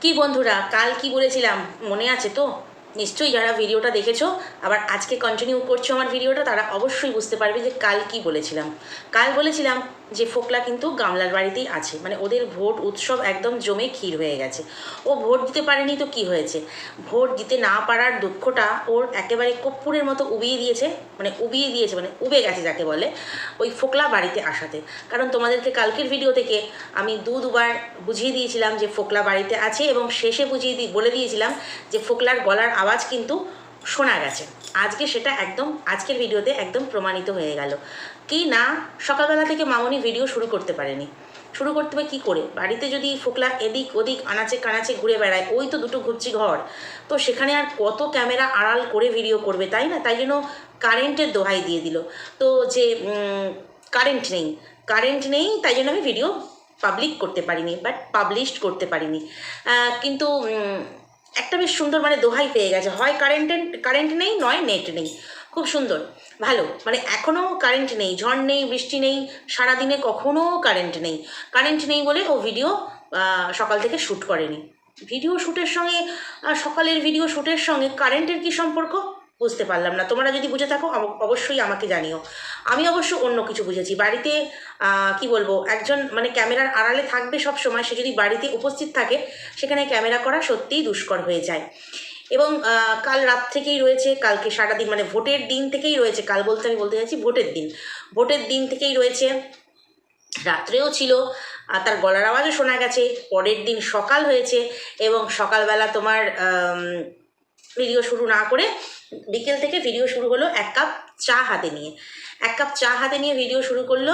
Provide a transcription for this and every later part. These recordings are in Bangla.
কি বন্ধুরা, কাল কি বলেছিলাম? মনে আছে তো? নিশ্চয়ই যারা ভিডিওটা দেখেছ, আবার আজকে কন্টিনিউ করছ আমার ভিডিওটা, তারা অবশ্যই বুঝতে পারবে যে কাল কি বলেছিলাম। কাল বলেছিলাম যে ফোকলা কিন্তু গামলার বাড়িতেই আছে। মানে ওদের ভোট উৎসব একদম জমে ক্ষীর হয়ে গেছে। ও ভোট দিতে পারেনি তো কি হয়েছে? ভোট দিতে না পারার দুঃখটা ওর একেবারে কপ্পুরের মতো উবিয়ে দিয়েছে। মানে উবিয়ে দিয়েছে মানে উবে গেছে যাকে বলে ওই ফোকলা বাড়িতে আসাতে। কারণ তোমাদেরকে কালকের ভিডিও থেকে আমি দু দুবার বুঝিয়ে দিয়েছিলাম যে ফোকলা বাড়িতে আছে এবং শেষে বুঝিয়ে দিয়ে বলে দিয়েছিলাম যে ফোকলার গলার আওয়াজ কিন্তু শোনা গেছে। আজকে সেটা একদম, আজকের ভিডিওতে একদম প্রমাণিত হয়ে গেল। কি না, সকালবেলা থেকে মামনি ভিডিও শুরু করতে পারেনি। শুরু করতে হবে কী করে? বাড়িতে যদি ফোকলা এদিক ওদিক আনাচে কানাচে ঘুরে বেড়ায়, ওই তো দুটো ঘুরছি ঘর। তো সেখানে আর কত ক্যামেরা আড়াল করে ভিডিও করবে, তাই না? তাই জন্য কারেন্টের দোহাই দিয়ে দিল। তো যে কারেন্ট নেই কারেন্ট নেই, তাই জন্য আমি ভিডিও পাবলিক করতে পারিনি বাট পাবলিশড করতে পারিনি। কিন্তু একটা বেশ সুন্দর মানে দোহাই পেয়ে গেছে। হয় কারেন্টে কারেন্ট নেই, নয় নেট নেই। খুব সুন্দর, ভালো। মানে এখনও কারেন্ট নেই, ঝড় নেই, বৃষ্টি নেই, সারাদিনে কখনও কারেন্ট নেই। কারেন্ট নেই বলে ও ভিডিও সকাল থেকে শ্যুট করেনি। ভিডিও শ্যুটের সঙ্গে সকালের ভিডিও শ্যুটের সঙ্গে কারেন্টের কি সম্পর্ক? বুঝতে পারলাম না। তোমরা যদি বুঝে থাকো অবশ্যই আমাকে জানিও। আমি অবশ্য অন্য কিছু বুঝেছি। বাড়িতে কি বলব, একজন মানে ক্যামেরার আড়ালে থাকবে সব সময়, সে যদি বাড়িতে উপস্থিত থাকে, সেখানে ক্যামেরা করা সত্যিই দুষ্কর হয়ে যায়। এবং কাল রাত থেকেই রয়েছে, কালকে সারাদিন মানে ভোটের দিন থেকেই রয়েছে, কাল বলতে আমি বলতে চাইছি ভোটের দিন। ভোটের দিন থেকেই রয়েছে, রাত্রেও ছিল আর তার গলার আওয়াজও শোনা গেছে, পরের দিন সকাল হয়েছে, এবং সকালবেলা তোমার ভিডিও শুরু না করে বিকেল থেকে ভিডিও শুরু হলো এক কাপ চা হাতে নিয়ে। এক কাপ চা হাতে নিয়ে ভিডিও শুরু করল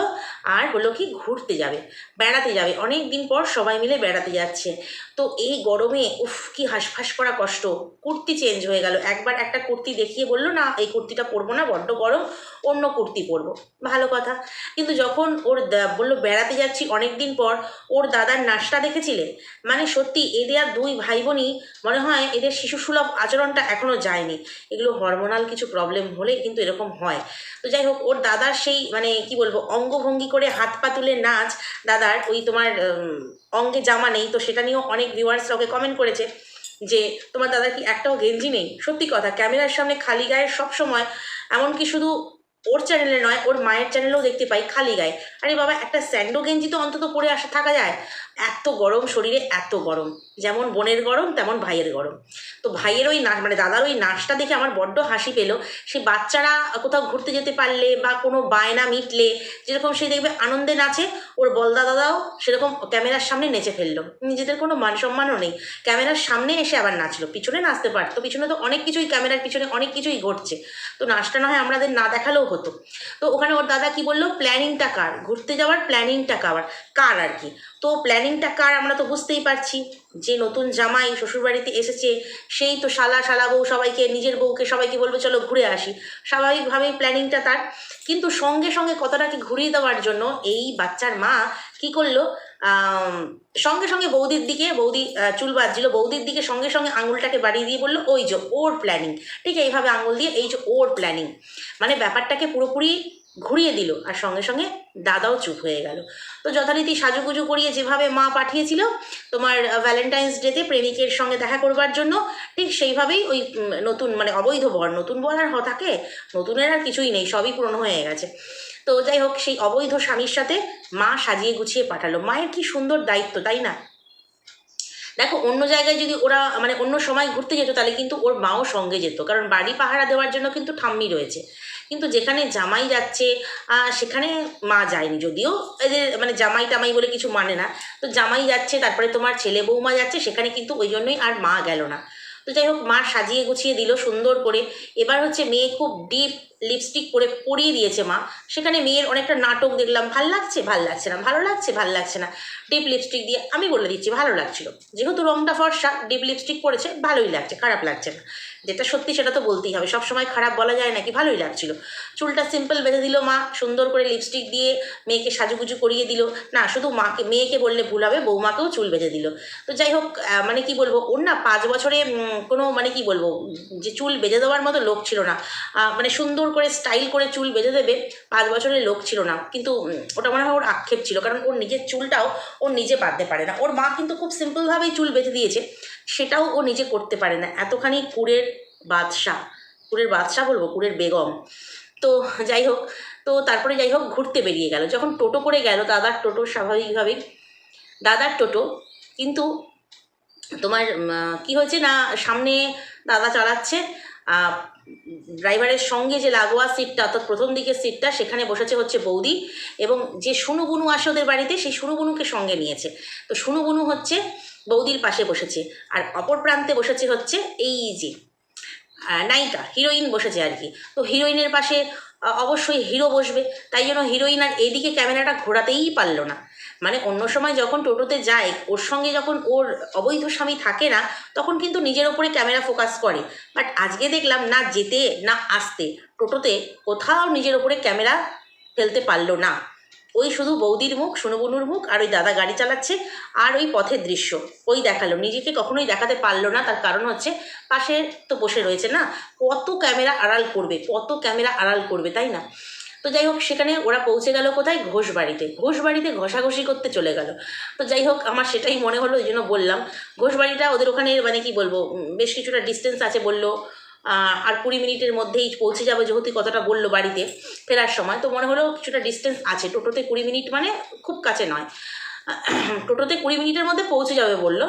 আর হলো কি ঘুরতে যাবে, বেড়াতে যাবে। অনেক দিন পর সবাই মিলে বেড়াতে যাচ্ছে। তো এই গরমে উফ, কি হাঁসফাঁস করা কষ্ট। কুর্তি চেঞ্জ হয়ে গেল। একবার একটা কুর্তি দেখিয়ে বলল, না, এই কুর্তিটা পরবো না, বড্ড গরম, অন্য কুর্তি পরবো। ভালো কথা। কিন্তু যখন ওর বলল, বেড়াতে যাচ্ছি অনেক দিন পর, ওর দাদার নাচটা দেখেছিলে? মানে সত্যি এদের আর দুই ভাই বোনই মনে হয় এদের শিশু সুলভ আচরণটা এখনও যায়নি। এগুলো হরমোনাল কিছু প্রবলেম হলে কিন্তু এরকম হয়। তো যাই হোক, ওর দাদার সেই মানে কি বলব, অঙ্গভঙ্গি করে হাত পা তুলে নাচ, দাদার ওই তোমার অঙ্গে জামা নেই, তো সেটা নিয়েও অনেক ভিউয়ার্সরা ওকে কমেন্ট করেছে যে, তোমার দাদার কি একটাও গেঞ্জি নেই? সত্যি কথা, ক্যামেরার সামনে খালি গায়ে সবসময়, এমনকি শুধু ওর চ্যানেলে নয়, ওর মায়ের চ্যানেলেও দেখতে পাই খালি গায়ে। আরে বাবা, একটা স্যান্ডো গেঞ্জি তো অন্তত পরে আসা থাকা যায়। এত গরম শরীরে, এত গরম। যেমন বোনের গরম, তেমন ভাইয়ের গরম। তো ভাইয়ের ওই নাচ মানে দাদার ওই নাচটা দেখে আমার বড্ড হাসি পেল। সে বাচ্চারা কোথাও ঘুরতে যেতে পারলে বা কোনো বায়না মিটলে, যেরকম সে দেখবে আনন্দে নাচে, ওর বলদা দাদাও সেরকম ক্যামেরার সামনে নেচে ফেলল। নিজেদের কোনো মান সম্মানও নেই। ক্যামেরার সামনে এসে আবার নাচলো। পিছনে নাচতে পারতো। পিছনে তো অনেক কিছুই, ক্যামেরার পিছনে অনেক কিছুই ঘটছে। তো নাচটা না হয় আমাদের না দেখালেও হতো। তো ওখানে ওর দাদা কি বলল? প্ল্যানিংটা কার? ঘুরতে যাওয়ার প্ল্যানিংটা কার? কার আর কি? তো প্ল্যানিংটা কার আমরা তো বুঝতেই পারছি। যে নতুন জামাই শ্বশুরবাড়িতে এসেছে, সেই তো শালা শালা বউ সবাইকে, নিজের বউকে সবাইকে বলবে, চলো ঘুরে আসি। স্বাভাবিকভাবেই প্ল্যানিংটা তার। কিন্তু সঙ্গে সঙ্গে কথাটাকে ঘুরিয়ে দেওয়ার জন্য এই বাচ্চার মা কি করল? সঙ্গে সঙ্গে বৌদির দিকে, বৌদি চুল বাজছিল বৌদির দিকে সঙ্গে সঙ্গে আঙুলটাকে বাড়িয়ে দিয়ে বলল, ওই যে ওর প্ল্যানিং ঠিক এইভাবে আঙুল দিয়ে এই যে ওর প্ল্যানিং মানে ব্যাপারটাকে পুরোপুরি ঘুরিয়ে দিল আর সঙ্গে সঙ্গে দাদাও চুপ হয়ে গেল। তো যথারীতি সাজুগুজু করিয়ে যেভাবে মা পাঠিয়েছিল, তোমার ভ্যালেন্টাইন্স ডেতে প্রেমিকের সঙ্গে দেখা করবার জন্য, ঠিক সেইভাবেই ওই নতুন মানে অবৈধ বর, নতুন বর আর হ- থাকে নতুনের আর কিছুই নেই, সবই পুরনো হয়ে গেছে। তো যাই হোক, সেই অবৈধ স্বামীর সাথে মা সাজিয়ে গুছিয়ে পাঠালো। মায়ের কি সুন্দর দায়িত্ব, তাই না? দেখো, অন্য জায়গায় যদি ওরা মানে অন্য সময় ঘুরতে যেত, তাহলে কিন্তু ওর মাও সঙ্গে যেত। কারণ বাড়ি পাহারা দেওয়ার জন্য কিন্তু ঠাম্মি রয়েছে। কিন্তু যেখানে জামাই যাচ্ছে সেখানে মা যায়নি। যদিও এদের মানে জামাই টামাই বলে কিছু মানে না। তো জামাই যাচ্ছে, তারপরে তোমার ছেলে বৌমা যাচ্ছে, সেখানে কিন্তু ওই জন্যই আর মা গেল না। তো যাই হোক, মা সাজিয়ে গুছিয়ে দিল সুন্দর করে। এবার হচ্ছে মেয়ে খুব ডিপ লিপস্টিক করে পরিয়ে দিয়েছে মা। সেখানে মেয়ের অনেকটা নাটক দেখলাম। ভালো লাগছে? ভালো লাগছে না। ভালো লাগছে? ভালো লাগছে না। ডিপ লিপস্টিক দিয়ে আমি বলে দিচ্ছি, ভালো লাগছিল। যেহেতু রংটা ফর্সা ডিপ লিপস্টিক পরেছে, ভালোই লাগছে, খারাপ লাগছে না। যেটা সত্যি সেটা তো বলতেই হবে। সব সময় খারাপ বলা যায় নাকি? ভালোই লাগছিল। চুলটা সিম্পল বেঁধে দিল মা, সুন্দর করে লিপস্টিক দিয়ে মেয়েকে সাজুগুজু করিয়ে দিল। না, শুধু মাকে, মেয়েকে বললে ভুল হবে, বৌমাকেও চুল বেঁধে দিল। তো যাই হোক মানে কি বলব, ওর না পাঁচ বছরে কোনো মানে কি বলব, যে চুল বেঁধে দেওয়ার মতো লোক ছিল না। মানে সুন্দর করে স্টাইল করে চুল বেঁধে দেবে, পাঁচ বছরের লোক ছিল না। কিন্তু ওটা মনে হয় ওর আক্ষেপ ছিল। কারণ ওর নিজের চুলটাও ওর নিজে বাঁধতে পারে না। ওর মা কিন্তু খুব সিম্পলভাবেই চুল বেঁধে দিয়েছে। সেটাও ও নিজে করতে পারে না। এতখানি কুড়ের বাদশাহ। কুড়ের বাদশাহ বলব কুড়ের বেগম। তো যাই হোক, তো তারপরে যাই হোক, ঘুরতে বেরিয়ে গেল। যখন টোটো করে গেল, দাদার টোটো স্বাভাবিকভাবেই দাদার টোটো, কিন্তু তোমার কি হয়েছে না, সামনে দাদা চালাচ্ছে ড্রাইভারের সঙ্গে যে লাগোয়া সিটটা, অর্থাৎ প্রথম দিকের সিটটা, সেখানে বসেছে হচ্ছে বৌদি এবং যে সুনু বুনু আসে ওদের বাড়িতে, সেই সুনু বুনুকে সঙ্গে নিয়েছে। তো সুনু বুনু হচ্ছে বৌদির পাশে বসেছে আর অপর প্রান্তে বসেছে হচ্ছে এই যে নায়িকা, হিরোইন বসেছে আর কি। তো হিরোইনের পাশে অবশ্যই হিরো বসবে। তাই জন্য হিরোইন আর এইদিকে ক্যামেরাটা ঘোরাতেই পারল না। মানে অন্য সময় যখন টোটোতে যায়, ওর সঙ্গে যখন ওর অবৈধ স্বামী থাকে না, তখন কিন্তু নিজের ওপরে ক্যামেরা ফোকাস করে। বাট আজকে দেখলাম না যেতে, না আসতে, টোটোতে কোথাও নিজের ওপরে ক্যামেরা ফেলতে পারল না। ওই শুধু বৌদির মুখ, সুনবনুর মুখ আর ওই দাদা গাড়ি চালাচ্ছে আর ওই পথের দৃশ্য। ওই দেখাল। নিজেকে কখনোই দেখাতে পারল না। তার কারণ হচ্ছে পাশে তো বসে রয়েছে না? কত ক্যামেরা আড়াল করবে, কত ক্যামেরা আড়াল করবে, তাই না? তো যাই হোক, সেখানে ওরা পৌঁছে গেল কোথায়? ঘোষ বাড়িতে ঘোষ বাড়িতে ঘষাঘষি করতে চলে গেল। তো যাই হোক, আমার সেটাই মনে হলো ওই জন্য বললাম। ঘোষ বাড়িটা ওদের ওখানে মানে কি বলব বেশ কিছুটা ডিস্টেন্স আছে বলল। আর কুড়ি মিনিটের মধ্যেই পৌঁছে যাবে, যেহেতু কথাটা বলল বাড়িতে ফেরার সময়। তো মনে হলো কিছুটা ডিস্টেন্স আছে। টোটোতে কুড়ি মিনিট মানে খুব কাছে নয়। টোটোতে কুড়ি মিনিটের মধ্যে পৌঁছে যাবে বলল।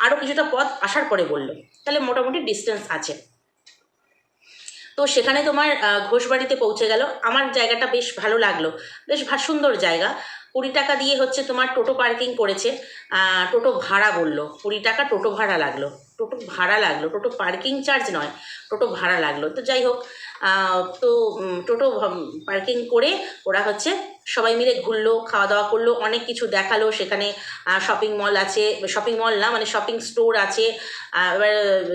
আরও কিছুটা পথ আসার পরে বলল। তাহলে মোটামুটি ডিস্টেন্স আছে। তো সেখানে তোমার ঘোষবাড়িতে পৌঁছে গেল। আমার জায়গাটা বেশ ভালো লাগল। বেশ ভা- সুন্দর জায়গা। কুড়ি টাকা দিয়ে হচ্ছে তোমার টোটো পার্কিং করেছে। টোটো ভাড়া বলল। কুড়ি টাকা টোটো ভাড়া লাগল। টোটো ভাড়া লাগল, টোটো পার্কিং চার্জ নয়, টোটো ভাড়া লাগল। তো যাই হোক তো টোটো পার্কিং করে ওরা হচ্ছে সবাই মিলে ঘুরলো খাওয়া দাওয়া করল, অনেক কিছু দেখাল। সেখানে শপিং মল আছে শপিং মল না মানে শপিং স্টোর আছে এবার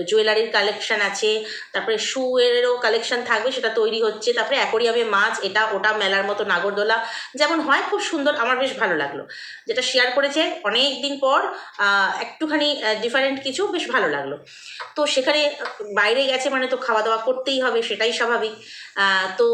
জুয়েলারির কালেকশান আছে, তারপরে শু এরও কালেকশন থাকবে, সেটা তৈরি হচ্ছে। তারপরে অ্যাকোরিয়ামে মাছ, এটা, ওটা মেলার মতো নাগরদোলা। যেমন হয়, খুব সুন্দর, আমার বেশ ভালো লাগল। যেটা শেয়ার করেছে অনেক দিন পর একটুখানি ডিফারেন্ট কিছু বেশ ভালো লাগল। তো সেখানে বাইরে গেছে মানে তো খাওয়া দাওয়া করতেই হবে, সেটাই স্বাভাবিক। তো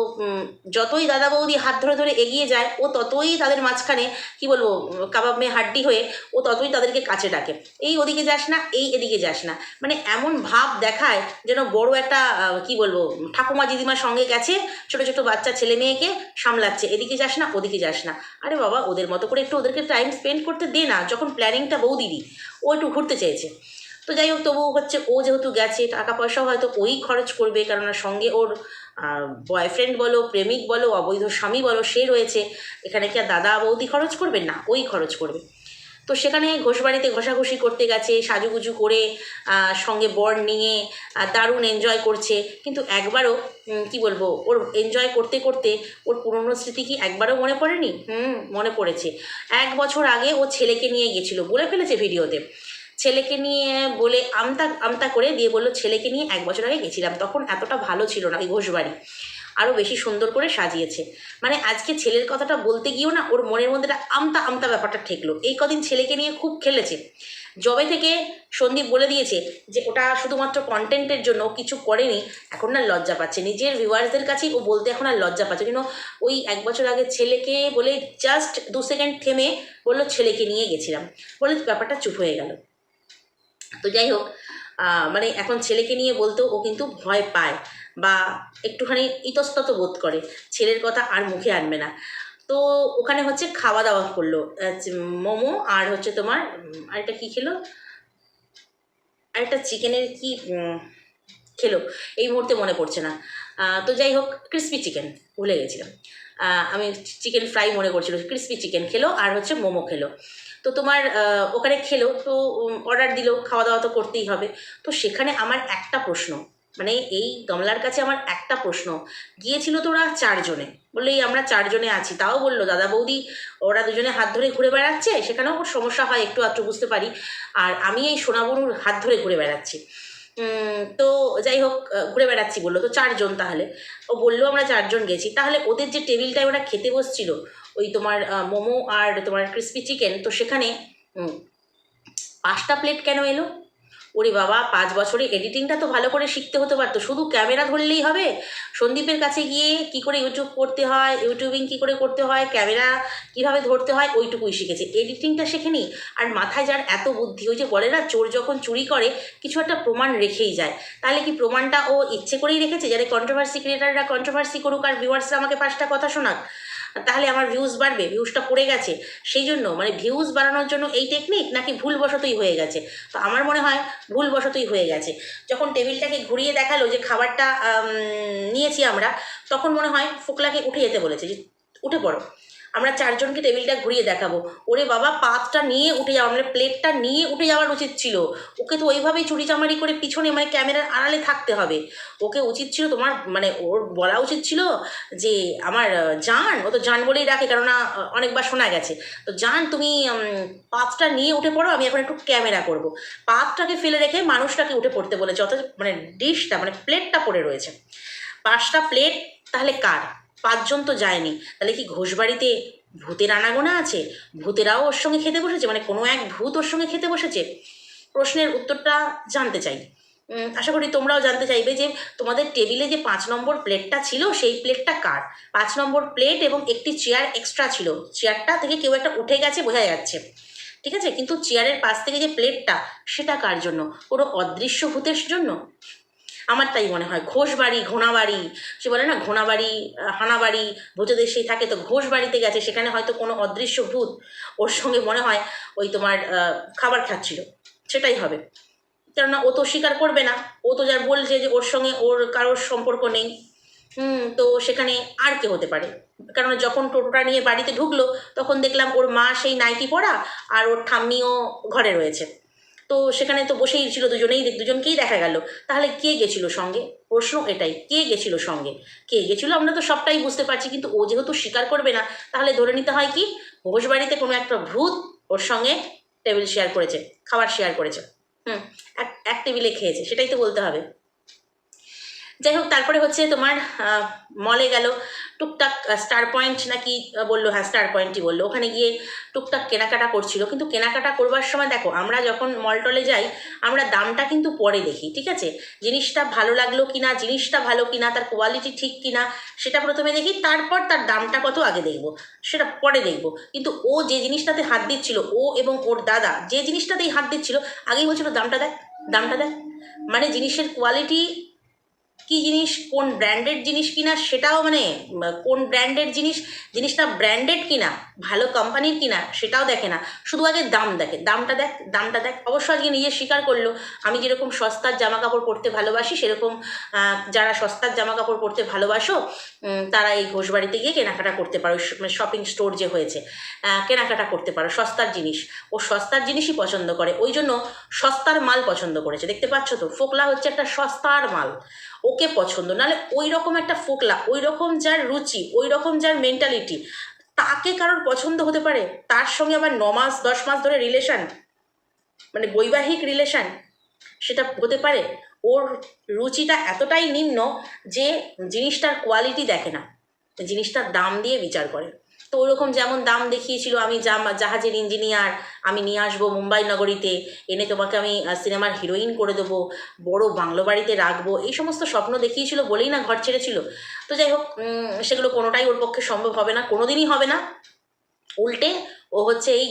যতই দাদা বৌদি হাত ধরে ধরে এগিয়ে যায়, ও ততই তাদের মাঝখানে, কি বলব, কাবাব মেয়ে হাড্ডি হয়ে, ও ততই তাদেরকে কাছে ডাকে। এই ওদিকে যাস না, এই এদিকে যাস না। মানে এমন ভাব দেখায় যেন বড় একটা কি বলব, ঠাকুমা দিদিমার সঙ্গে গেছে, ছোট ছোট বাচ্চা ছেলে মেয়েকে সামলাচ্ছে, এদিকে যাস না, ওদিকে যাস না। আরে বাবা, ওদের মতো করে একটু ওদেরকে টাইম স্পেন্ড করতে দে না, যখন প্ল্যানিংটা বৌদিরই। ও একটু ঘুরতে চেয়েছে। তো যাই হোক তবু হচ্ছে ও যেহেতু গেছে টাকা পয়সাও হয়তো ওই খরচ করবে, কেননা সঙ্গে ওর বয়ফ্রেন্ড বলো, প্রেমিক বলো, অবৈধ স্বামী বলো, সে রয়েছে। এখানে কি আর দাদা বৌদি খরচ করবে? না, ওই খরচ করবে। তো সেখানে ঘোষবাড়িতে ঘষাঘষি করতে গেছে, সাজুগুজু করে সঙ্গে বর নিয়ে দারুণ এনজয় করছে। কিন্তু একবারও কি বলব, ওর এনজয় করতে করতে ওর পুরনো স্মৃতি কি একবারও মনে পড়েনি? হুম, মনে পড়েছে। এক বছর আগে ও ছেলেকে নিয়ে গেছিল, বলে ফেলেছে ভিডিওতে। ছেলেকে নিয়ে বলে আমতা আমতা করে দিয়ে বলল, ছেলেকে নিয়ে এক বছর আগে গেছিলাম, তখন এতটা ভালো ছিল না ওই ঘোষবাড়ি আরও বেশি সুন্দর করে সাজিয়েছে। মানে আজকে ছেলের কথাটা বলতে গিয়েও না, ওর মনের মধ্যে একটা আমতা আমতা ব্যাপারটা ঠেকলো। এই কদিন ছেলেকে নিয়ে খুব খেলেছে। জবে থেকে সন্দীপ বলে দিয়েছে যে, ওটা শুধুমাত্র কন্টেন্টের জন্য কিছু করেনি, এখন না লজ্জা পাচ্ছে। নিজের ভিউয়ার্সদের কাছেই ও বলতে এখন আর লজ্জা পাচ্ছে। কিন্তু ওই এক বছর আগে ছেলেকে বলে জাস্ট দু সেকেন্ড থেমে বলল, ছেলেকে নিয়ে গেছিলাম। বলে ব্যাপারটা চুপ হয়ে গেল। তো যাই হোক মানে এখন ছেলেকে নিয়ে বলতেও ও কিন্তু ভয় পায় বা একটুখানি ইতস্তত বোধ করে। ছেলের কথা আর মুখে আনবে না। তো ওখানে হচ্ছে খাওয়া দাওয়া করল মোমো আর হচ্ছে তোমার আরেকটা কী খেলো? আরেকটা চিকেনের কি খেলো? এই মুহূর্তে মনে পড়ছে না। তো যাই হোক ক্রিসপি চিকেন ভুলে গেছিলাম। আমি চিকেন ফ্রাই মনে করছিল ক্রিসপি চিকেন খেলো আর হচ্ছে মোমো খেলো। তো তোমার ওখানে খেলো, তো অর্ডার দিলো খাওয়া দাওয়া তো করতেই হবে। তো সেখানে আমার একটা প্রশ্ন মানে এই কমলার কাছে আমার একটা প্রশ্ন। গিয়েছিল তো ওরা চারজনে বলল এই আমরা চারজনে আছি, তাও বলল, দাদা বৌদি, ওরা দুজনে হাত ধরে ঘুরে বেড়াচ্ছে, সেখানেও সমস্যা হয়, একটু আধটু বুঝতে পারি। আর আমি এই সোনাবনুর হাত ধরে ঘুরে বেড়াচ্ছি। তো যাই হোক ঘুরে বেড়াচ্ছি বলল, তো চারজন তাহলে। ও বলল, আমরা চারজন গেছি। তাহলে ওদের যে টেবিলটায় ওরা খেতে বসছিল ওই তোমার মোমো আর তোমার ক্রিসপি চিকেন তো সেখানে পাঁচটা প্লেট কেন এলো? ওরে বাবা, পাঁচ বছরে এডিটিংটা তো ভালো করে শিখতে হতে পারতো। শুধু ক্যামেরা ধরলেই হবে? সন্দীপের কাছে গিয়ে কি করে ইউটিউব করতে হয় ইউটিউবিং কি করে করতে হয় ক্যামেরা কীভাবে ধরতে হয়, ওইটুকুই শিখেছে। এডিটিংটা শেখেনি, আর মাথায় যার এত বুদ্ধি, ওই যে বলে না, চোর যখন চুরি করে, কিছু একটা প্রমাণ রেখেই যায়। তাহলে কি প্রমাণটা ও ইচ্ছে করেই রেখেছে? যারা কন্ট্রোভার্সি ক্রিয়েটাররা কন্ট্রোভার্সি করুক আর ভিউয়ার্সরা আমাকে পাঁচটা কথা শোনাক। তাহলে আমার ভিউজ বাড়বে ভিউজটা পড়ে গেছে। সেই জন্য মানে ভিউজ বাড়ানোর জন্য এই টেকনিক নাকি ভুলবশতই হয়ে গেছে? তো আমার মনে হয় ভুলবশতই হয়ে গেছে। যখন টেবিলটাকে ঘুরিয়ে দেখাল যে খাবারটা নিয়েছি আমরা, তখন মনে হয় ফোকলাকে উঠে যেতে বলেছে যে, উঠে পড়ো। আমরা চারজনকে টেবিলটা ঘুরিয়ে দেখাবো। ওরে বাবা, পাতটা নিয়ে উঠে যাওয়া মানে প্লেটটা নিয়ে উঠে যাওয়ার উচিত ছিল। ওকে তো ওইভাবেই চুরি চামারি করে পিছনে মানে ক্যামেরার আড়ালে থাকতে হবে। ওকে উচিত ছিল তোমার মানে ওর বলা উচিত ছিল যে, আমার জান, ও তো জান বলেই রাখে কেননা অনেকবার শোনা গেছে। তো জান, তুমি পাতটা নিয়ে উঠে পড়ো, আমি এখন একটু ক্যামেরা করব। পাতটাকে ফেলে রেখে মানুষটাকে উঠে পড়তে বলেছে, অথচ মানে ডিশটা মানে প্লেটটা পড়ে রয়েছে। পাঁচটা প্লেট, তাহলে কার? পাঁচজন তো যায়নি। তাহলে কি ঘোষবাড়িতে ভূতের আনাগোনা আছে? ভূতেরাও ওর সঙ্গে খেতে বসেছে? মানে কোনো এক ভূত ওর সঙ্গে খেতে বসেছে? প্রশ্নের উত্তরটা জানতে চাই। আশা করি তোমরাও জানতে চাইবে যে তোমাদের টেবিলে যে পাঁচ নম্বর প্লেটটা ছিল, সেই প্লেটটা কার? পাঁচ নম্বর প্লেট এবং একটি চেয়ার এক্সট্রা ছিল। চেয়ারটা থেকে কেউ একটা উঠে গেছে, বোঝা যাচ্ছে। ঠিক আছে? কিন্তু চেয়ারের পাশ থেকে যে প্লেটটা, সেটা কার জন্য? কোনো অদৃশ্য ভূতের জন্য? আমার তাই মনে হয়। ঘোষ বাড়ি ঘোড়া বাড়ি সে বলে না ঘোনাবাড়ি হানাবাড়ি ভূতেদের সেই থাকে তো ঘোষ বাড়িতে গেছে, সেখানে হয়তো কোনো অদৃশ্য ভূত ওর সঙ্গে মনে হয় ওই তোমার খাবার খাচ্ছিল। সেটাই হবে। কেননা ও তো স্বীকার করবে না। ও তো যার বলছে যে ওর সঙ্গে ওর কারোর সম্পর্ক নেই। হুম, তো সেখানে আর কে হতে পারে? কারণ যখন টোটোটা নিয়ে বাড়িতে ঢুকলো, তখন দেখলাম ওর মা সেই নাইটি পরা আর ওর ঠাম্মিও ঘরে রয়েছে। তো সেখানে তো বসেই ছিল দুজনেই দুজনকেই দেখা গেল। তাহলে কে গেছিল সঙ্গে? প্রশ্ন এটাই, কে গেছিল সঙ্গে? কে গেছিল আমরা তো সবটাই বুঝতে পারছি, কিন্তু ও যেহেতু স্বীকার করবে না, তাহলে ধরে নিতে হয় কি? ঘোষ বাড়িতে কোনো একটা ভূত ওর সঙ্গে টেবিল শেয়ার করেছে, খাবার শেয়ার করেছে। হুম, এক এক টেবিলে খেয়েছে, সেটাই তো বলতে হবে। যাই হোক তারপরে হচ্ছে তোমার মলে গেল, টুকটাক স্টার পয়েন্ট নাকি বলল হ্যাঁ স্টার পয়েন্টই বলল। ওখানে গিয়ে টুকটাক কেনাকাটা করছিল। কিন্তু কেনাকাটা করবার সময় দেখো, আমরা যখন মল টলে যাই, আমরা দামটা কিন্তু পরে দেখি, ঠিক আছে? জিনিসটা ভালো লাগল কিনা, জিনিসটা ভালো কিনা, তার কোয়ালিটি ঠিক কিনা, সেটা প্রথমে দেখি, তারপর তার দামটা কত আগে দেখব, সেটা পরে দেখব। কিন্তু ও যে জিনিসটাতে হাত দিচ্ছিল, ও এবং ওর দাদা, যে জিনিসটাতেই হাত দিচ্ছিল, আগেই বলছিল, দামটা দেখ দামটা দেখ। মানে জিনিসের কোয়ালিটি কি জিনিস, কোন ব্র্যান্ডেড জিনিস কিনা সেটাও মানে কোন ব্র্যান্ডেড জিনিস, জিনিসটা ব্র্যান্ডেড কিনা, ভালো কোম্পানির কিনা সেটাও দেখে না। শুধু আগে দাম দেখে। দামটা দেখ দামটা দেখ। অবশ্য আজকে নিজে স্বীকার করল, আমি যেরকম সস্তার জামা কাপড় পরতে ভালোবাসি, সেরকম যারা সস্তার জামা কাপড় পরতে ভালোবাসো তারা এই ঘোষবাড়িতে গিয়ে কেনাকাটা করতে পারো শপিং স্টোর যে হয়েছে কেনাকাটা করতে পারো, সস্তার জিনিস। ও সস্তার জিনিসই পছন্দ করে। ওই জন্য সস্তার মাল পছন্দ করেছে। দেখতে পাচ্ছ তো, ফোকলা হচ্ছে একটা সস্তার মাল। ওকে পছন্দ। নাহলে ওই রকম একটা ফোকলা ওই রকম যার রুচি ওই রকম যার মেন্টালিটি তাকে কারোর পছন্দ হতে পারে? তার সঙ্গে আবার ন মাস, দশ মাস ধরে রিলেশান মানে বৈবাহিক রিলেশন সেটা হতে পারে? ওর রুচিটা এতটাই নিম্ন যে জিনিসটার কোয়ালিটি দেখে না। জিনিসটার দাম দিয়ে বিচার করে। তো ওরকম যেমন দাম দেখিয়েছিল, আমি জাহাজের ইঞ্জিনিয়ার আমি নিয়ে আসব মুম্বাই নগরীতে, এনে তোমাকে আমি সিনেমার হিরোইন করে দেবো, বড় বাংলো বাড়িতে রাখব, এই সমস্ত স্বপ্ন দেখিয়েছিল বলেই না ঘর ছেড়েছিল। তো যাই হোক সেগুলো কোনোটাই ওর পক্ষে সম্ভব হবে না কোনো দিনই হবে না। উল্টে ও হচ্ছে এই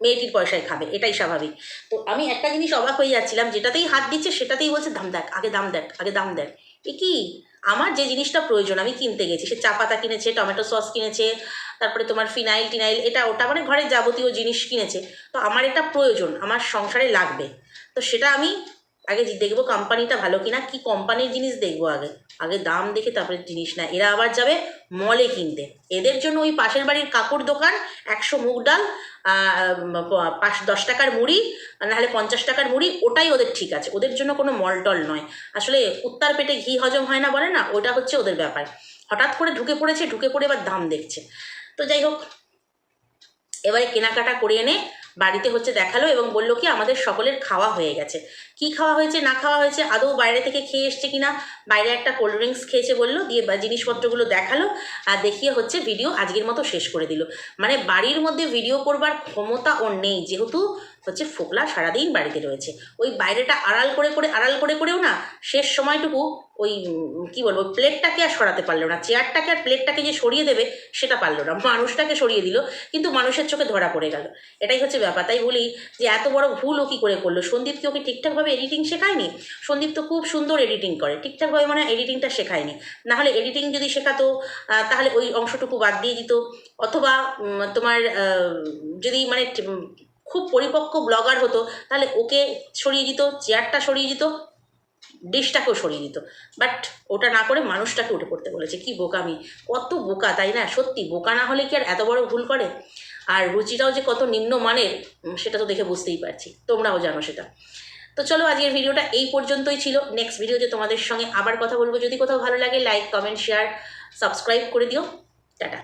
মেয়েটির পয়সায় খাবে, এটাই স্বাভাবিক। তো আমি একটা জিনিস অবাক হয়ে যাচ্ছিলাম, যেটাতেই হাত দিচ্ছে সেটাতেই বলছে, দাম দেখ, আগে দাম দেখ, আগে দাম দেখ। এ কি? আমার যে জিনিসটা প্রয়োজন, আমি কিনতে গেছি। সে চা পাতা কিনেছে, টমেটো সস কিনেছে, তারপরে তোমার ফিনাইল টিনাইল, এটা ওটা মানে ঘরের যাবতীয় জিনিস কিনেছে। তো আমার এটা প্রয়োজন, আমার সংসারে লাগবে। তো সেটা আমি আগে দেখব কোম্পানিটা ভালো কিনা, কি কোম্পানির জিনিস দেখব আগে। আগে দাম দেখে তারপরে জিনিস না এরা আবার যাবে মলে কিনতে। এদের জন্য ওই পাশের বাড়ির কাকুর দোকান, একশো মুগ ডাল পাঁচ, দশ টাকার মুড়ি, নাহলে পঞ্চাশ টাকার মুড়ি, ওটাই ওদের ঠিক আছে। ওদের জন্য কোনো মল টল নয়। আসলে কুত্তার পেটে ঘি হজম হয় না বলে না, ওটা হচ্ছে ওদের ব্যাপার। হঠাৎ করে ঢুকে পড়েছে, ঢুকে পড়ে এবার দাম দেখছে। তো যাই হোক, এবারে কেনাকাটা করে এনে বাড়িতে হচ্ছে দেখাল এবং বলল কি, আমাদের সকলের খাওয়া হয়ে গেছে। কি খাওয়া হয়েছে, না খাওয়া হয়েছে, আদৌ বাইরে থেকে খেয়ে এসছে কি না বাইরে একটা কোল্ড ড্রিঙ্কস খেয়েছে বলল, দিয়ে জিনিসপত্রগুলো দেখাল, আর দেখিয়ে হচ্ছে ভিডিও আজকের মতো শেষ করে দিল। মানে বাড়ির মধ্যে ভিডিও করবার ক্ষমতা ওর নেই, যেহেতু হচ্ছে ফোকলা সারাদিন বাড়িতে রয়েছে। ওই বাইরেটা আড়াল করে করে, আড়াল করে করেও না শেষ সময়টুকু ওই কি বলব, প্লেটটাকে আর সরাতে পারল না। চেয়ারটাকে আর প্লেটটাকে যে সরিয়ে দেবে সেটা পারল না। মানুষটাকে সরিয়ে দিল, কিন্তু মানুষের চোখে ধরা পড়ে গেল। এটাই হচ্ছে ব্যাপার। তাই বলি যে এত বড় ভুল ও কী করে করল? সন্দীপ কি ওকে ঠিকঠাকভাবে এডিটিং শেখায়নি? সন্দীপ তো খুব সুন্দর এডিটিং করে। ঠিকঠাকভাবে মানে এডিটিংটা শেখায়নি। নাহলে এডিটিং যদি শেখাতো তাহলে ওই অংশটুকু বাদ দিয়ে দিত। অথবা তোমার যদি মানে খুব পরিপক্ক ব্লগার হতো, তাহলে ওকে সরিয়ে দিত, চেয়ারটা সরিয়ে দিত ডিশটাকেও সরিয়ে দিত। বাট ওটা না করে মানুষটাকে উঠে পড়তে বলেছে, কি বোকামি, কত বোকা, তাই না? সত্যি, বোকা না হলে কি আর এত বড় ভুল করে? আর রুচিটাও যে কত নিম্ন মানের সেটা তো দেখে বুঝতেই পারছি, তোমরাও জানো সেটা। তো চলো আজকের ভিডিওটা এই পর্যন্তই ছিল। নেক্সট ভিডিওতে তোমাদের সঙ্গে আবার কথা বলব। যদি কোথাও ভালো লাগে লাইক কমেন্ট শেয়ার সাবস্ক্রাইব করে দিও। টাটা।